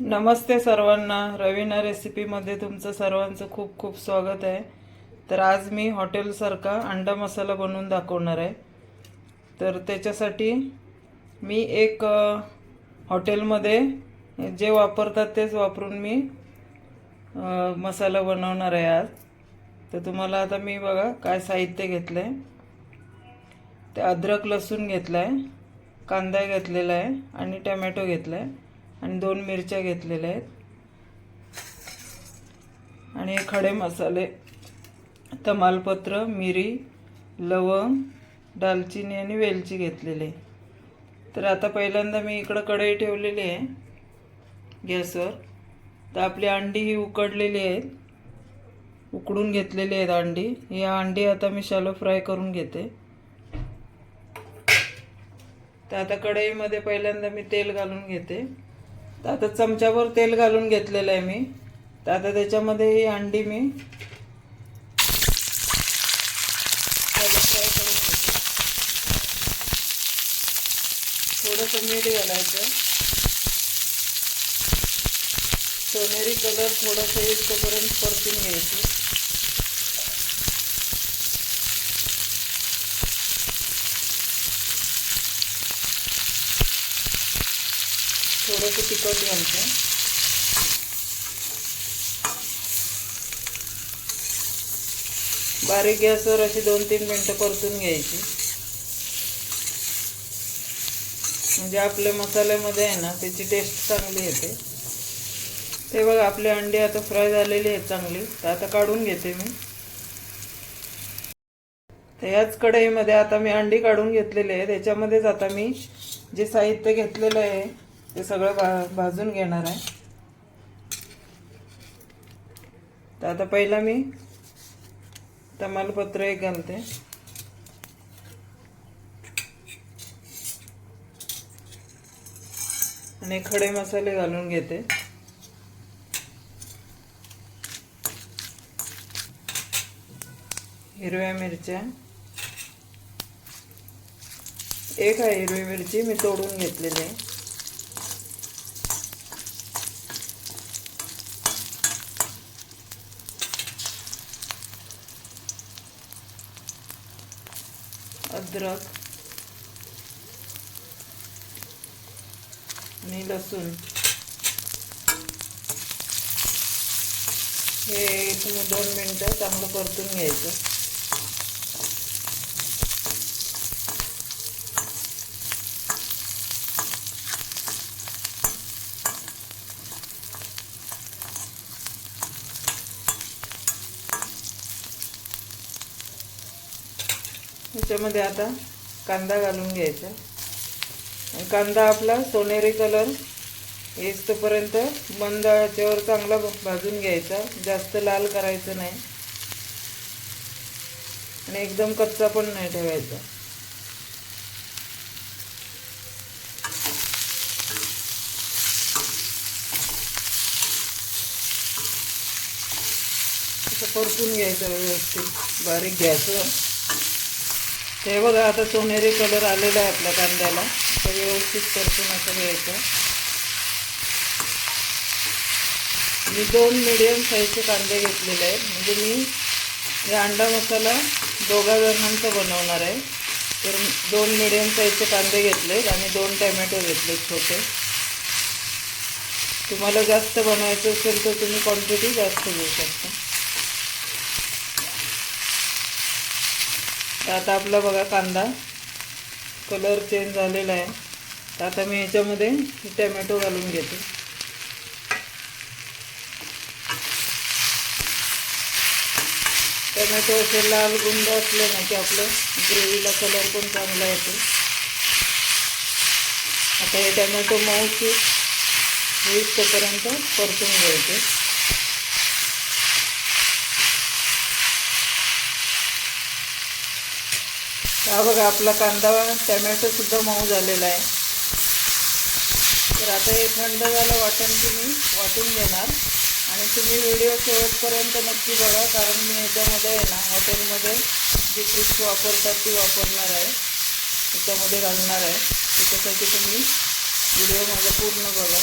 नमस्ते सर्वांना. रवीना रेसिपीमध्ये तुमचं सर्वांचं खूप खूप स्वागत आहे. तर आज मी हॉटेलसारखा अंडा मसाला बनवून दाखवणार आहे. तर त्याच्यासाठी मी एक हॉटेलमध्ये जे वापरतात तेच वापरून मी मसाला बनवणार आहे आज. तर तुम्हाला आता मी बघा काय साहित्य घेतलं आहे ते अद्रक लसूण घेतला आहे कांदा घेतलेला आहे आणि टमॅटो घेतला आहे आणि दोन मिरच्या घेतलेल्या आहेत. आणि हे खडे मसाले तमालपत्र मिरी लवंग दालचिनी आणि वेलची घेतलेली. आहे तर आता पहिल्यांदा मी इकडं कढई ठेवलेली आहे गॅसवर. तर आपली अंडी ही उकडलेली आहेत. उकडून घेतलेली आहेत अंडी. ही अंडी आता मी शालो फ्राय करून घेते. तर आता कढईमध्ये पहिल्यांदा मी तेल घालून घेते. तर आता चमच्यावर तेल घालून घेतलेलं आहे मी. तर आता त्याच्यामध्ये ही अंडी मी फ्राय करून घेते थोडंसं मीठ घालायचं. सोनेरी कलर थोडंसं इतकंपर्यंत परतून घ्यायचं. थोडंसं तिखट घालते. बारीक गॅसवर अशी दोन तीन मिनटं परतून घ्यायची. म्हणजे आपल्या मसाल्यामध्ये आहे ना त्याची टेस्ट चांगली येते. ते बघा आपले अंडी आता फ्राय झालेली आहेत चांगली. तर आता काढून घेते मी. तर याच कढईमध्ये आता मी अंडी काढून घेतलेली आहे त्याच्यामध्येच आता मी जे साहित्य घेतलेलं आहे ते सगळं भा भाजून घेणार आहे. तर आता पहिला मी तमालपत्र एक घालते. आणि खडे मसाले घालून घेते. हिरव्या मिरच्या. एक आहे हिरवी मिरची मी तोडून घेतलेली आहे. अद्रक आणि लसूण. हे तुम्ही दोन मिनटं चांगलं परतून घ्यायचं. ह्याच्यामध्ये आता कांदा घालून घ्यायचा. कांदा आपला सोनेरी कलर येतपर्यंत मंद आचेवर चांगला भाजून घ्यायचा. जास्त लाल करायचं नाही. आणि एकदम कच्चा पण नाही ठेवायचा. परतून घ्यायचं व्यवस्थित. बारीक गॅसवर हे बघा आता सोनेरी कलर आलेला आहे आपल्या कांद्याला. तर व्यवस्थित परतून असं घ्यायचं. मी दोन मिडियम साईजचे कांदे घेतलेले आहेत. म्हणजे मी हे अंडा मसाला दोघा जणांचा बनवणार आहे. तर दोन मिडियम साईजचे कांदे घेतलेत आणि दोन टॅमॅटो घेतलेत छोटे. तुम्हाला जास्त बनवायचं असेल तर तुम्ही क्वांटिटी जास्त घेऊ शकता. तर आता आपला बघा कांदा. कलर चेंज झालेला आहे. तर आता मी ह्याच्यामध्ये टॅमॅटो घालून घेते. टॅमॅटो असे लाल गुंड असले ना की आपलं ग्रेव्हीला कलर पण चांगला येतो. आता हे टॅमॅटो मऊ होईस तोपर्यंत परतून घ्यायचे. हा बघा आपला कांदा टॅमॅटो सुद्धा मऊ झालेला आहे. तर आता हे थंड झालं वाटण तुम्ही वाटून घेणार. आणि तुम्ही व्हिडिओ शेवटपर्यंत नक्की बघा कारण मी याच्यामध्ये आहे ना हॉटेलमध्ये जी ट्रिक्स वापरतात ती वापरणार आहे. त्याच्यामध्ये घालणार आहे. त्याच्यासाठी तुम्ही व्हिडिओ माझा पूर्ण बघा.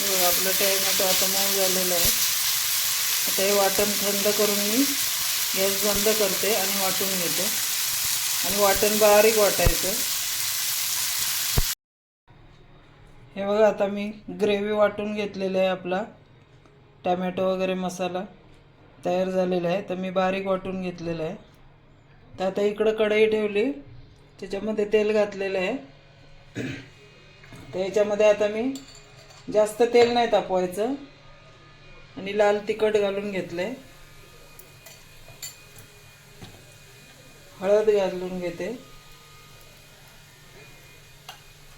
बघा आपलं टॅमॅटो आता मऊ झालेलं आहे. आता हे वाटण थंड करून मी गॅस बंद करते आणि वाटून घेते. आणि वाटण बारीक वाटायचं. हे बघा आता मी ग्रेव्ही वाटून घेतलेलं आहे आपला. टॅमॅटो वगैरे मसाला तयार झालेला आहे तर मी बारीक वाटून घेतलेलं आहे. तर आता इकडं कढई ठेवली त्याच्यामध्ये तेल घातलेलं आहे. तर याच्यामध्ये आता मी जास्त तेल नाही तापवायचं. आणि लाल तिखट घालून घेतलं आहे हळद घालून घेते.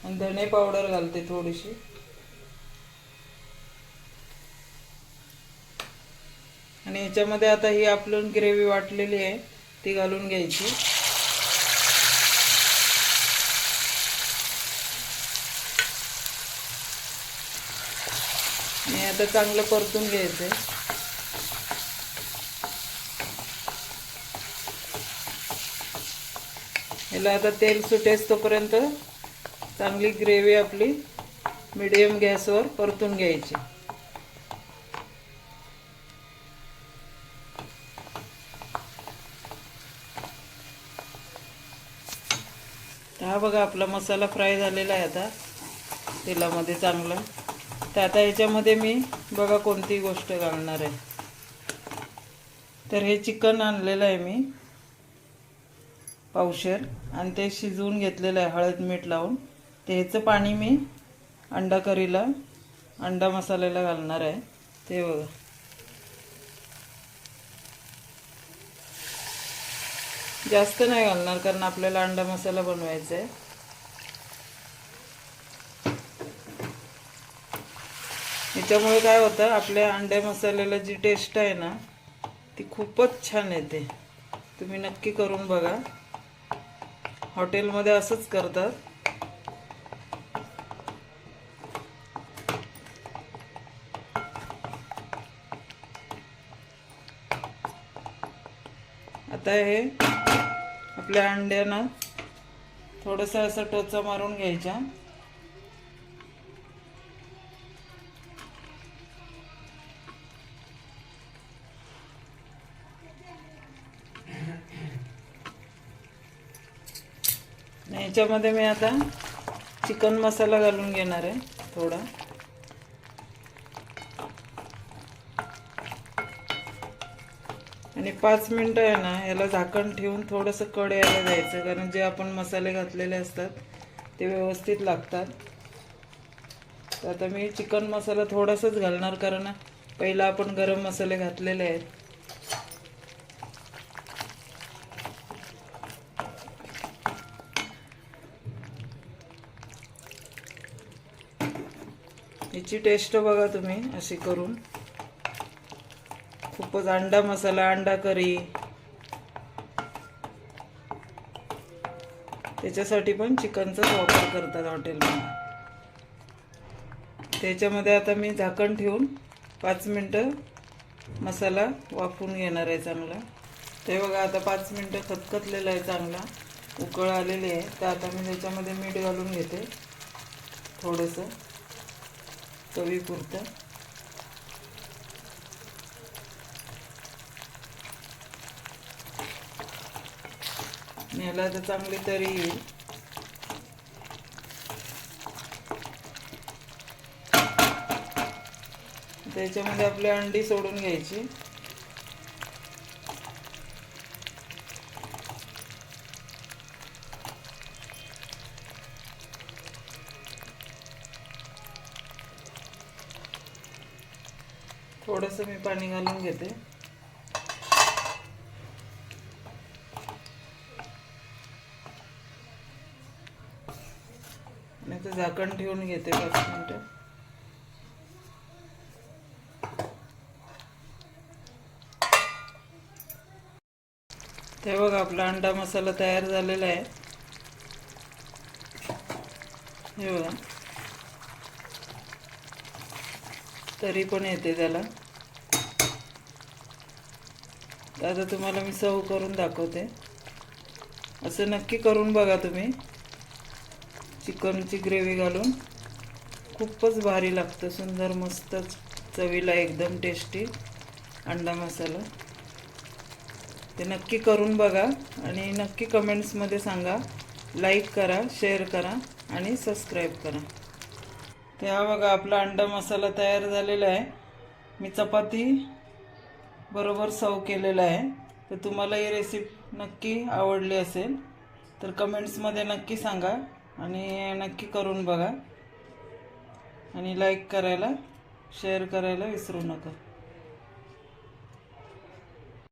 आणि धणे पावडर घालते थोडीशी. आणि याच्यामध्ये आता ही आपण ग्रेव्ही वाटलेली आहे ती घालून घ्यायची. आणि आता चांगलं परतून घ्यायचं. याला आता तेल सुटेस तोपर्यंत चांगली ग्रेव्ही आपली मिडियम गॅसवर परतून घ्यायची. हा बघा आपला मसाला फ्राय झालेला आहे आता. तेलामध्ये चांगला. तर आता याच्यामध्ये मी बघा कोणती गोष्ट घालणार आहे. तर हे चिकन आणलेलं आहे मी. पावशेर आणि ते शिजवून घेतलेलं आहे हळद मीठ लावून. ते ह्याचं पाणी मी अंडा करीला अंडा मसाल्याला घालणार आहे. ते बघा. जास्त नाही घालणार कारण आपल्याला अंडा मसाला बनवायचा आहे. याच्यामुळे काय होतं आपल्या अंड्या मसाल्याला जी टेस्ट आहे ना ती खूपच छान येते. तुम्ही नक्की करून बघा. हॉटेलमध्ये असंच करतात. आता हे आपल्या अंड्यानं थोडंसं असं टोचा मारून घ्यायच्या. ह्याच्यामध्ये याच्यामध्ये मी आता चिकन मसाला घालून घेणार आहे थोडा. आणि पाच मिनटं आहे ना याला झाकण ठेवून थोडंसं कड यायला द्यायचं कारण जे आपण मसाले घातलेले असतात ते व्यवस्थित लागतात. तर आता मी चिकन मसाला थोडासाच घालणार कारण पहिला आपण गरम मसाले घातलेले आहेत. याची टेस्ट बघा तुम्ही अशी करून. खूपच अंडा मसाला अंडा करी. त्याच्यासाठी पण चिकनचाच वापर करतात हॉटेलमध्ये त्याच्यामध्ये आता मी झाकण ठेवून पाच मिनटं मसाला वाफून घेणार आहे चांगला. ते बघा आता पाच मिनटं खतखतलेलं आहे चांगला. उकळ आलेली आहे. तर आता मी त्याच्यामध्ये मीठ घालून घेते. थोडंसं. चवीपुरतं आणि याला आता चांगली तरी येईल. त्याच्यामध्ये आपली अंडी सोडून घ्यायची. थोडंसं मी पाणी घालून घेते. आणि ते झाकण ठेवून घेते पाच मिनटं. ते बघा आपला अंडा मसाला तयार झालेला आहे. हे बघा. तरी पण येते त्याला. आता तुम्हाला मी सव करून दाखवते. असं नक्की करून बघा तुम्ही. चिकनची ग्रेव्ही घालून. खूपच भारी लागतं सुंदर मस्त चवीला एकदम टेस्टी अंडा मसाला. ते नक्की करून बघा आणि नक्की कमेंट्समध्ये सांगा. लाईक करा शेअर करा आणि सबस्क्राईब करा. ते हा बघा आपला अंडा मसाला तयार झालेला आहे. मी चपाती बरोबर सर्व केलेला आहे. तर तुम्हाला ही रेसिपी नक्की आवडली असेल तर कमेंट्समध्ये नक्की सांगा आणि नक्की करून बघा. आणि लाईक करायला शेअर करायला विसरू नका.